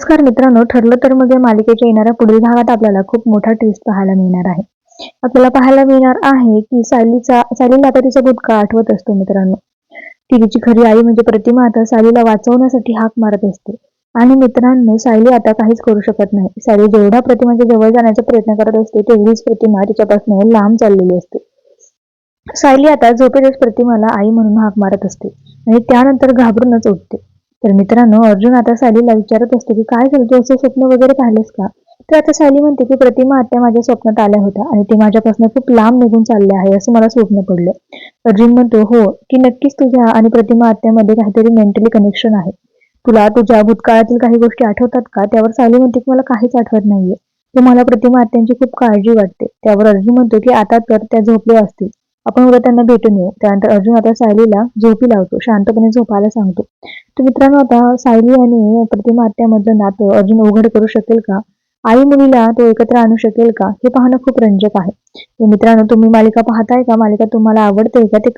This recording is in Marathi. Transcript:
नमस्कार मित्रांनो ठरलं तर मध्ये मालिकेच्या येणाऱ्या पुढील भागात आपल्याला खूप मोठा ट्विस्ट पाहायला मिळणार आहे. आपल्याला पाहायला मिळणार आहे की सायलीचा सायलीला आता तिचा भूतकाळ आठवत असतो मित्रांनो. ती तिची खरी आई म्हणजे प्रतिमा आता सालीला वाचवण्यासाठी हाक मारत असते. आणि मित्रांनो सायली आता काहीच करू शकत नाही. सायली जेवढा प्रतिमाच्या जवळ जाण्याचा प्रयत्न करत असते तेवढीच प्रतिमा तिच्यापासून लांब चाललेली असते. सायली आता झोपेतच प्रतिमाला आई म्हणून हाक मारत असते. आणि त्यानंतर घाबरूनच उठते. तर मित्रांनो अर्जुन आता सालीला विचारत असतो की काय झालं? तू असं स्वप्न वगैरे पाहिलंस का? तर आता सायली म्हणते की प्रतिमा आत्या माझ्या स्वप्नात आल्या होत्या आणि ते माझ्यापासून खूप लांब निघून चालले आहे असं मला स्वप्न पडलं. अर्जुन म्हणतो हो की नक्कीच तुझ्या आणि प्रतिमा आत्यामध्ये काहीतरी मेंटली कनेक्शन आहे. तुला तुझ्या भूतकाळातील काही गोष्टी आठवतात का? त्यावर सायली म्हणते की मला काहीच आठवत नाहीये. तुम्हाला प्रतिमा आत्यांची खूप काळजी वाटते. त्यावर अर्जुन म्हणतो की आता तर त्या झोपल्या असतील. आपण उद्या त्यांना भेटून येऊ. त्यानंतर अर्जुन आता सायलीला झोपी लावतो. शांतपणे झोपायला सांगतो. तर मित्रांनो आता सायली आणि प्रतिमा आत्यामधलं नातं अर्जुन उघड करू शकेल का? आई मुलीला तो एकत्र आणू शकेल का? हे पाहणं खूप रंजक आहे. मित्रांनो तुम्ही मालिका पाहताय का? मालिका तुम्हाला आवडते का? ते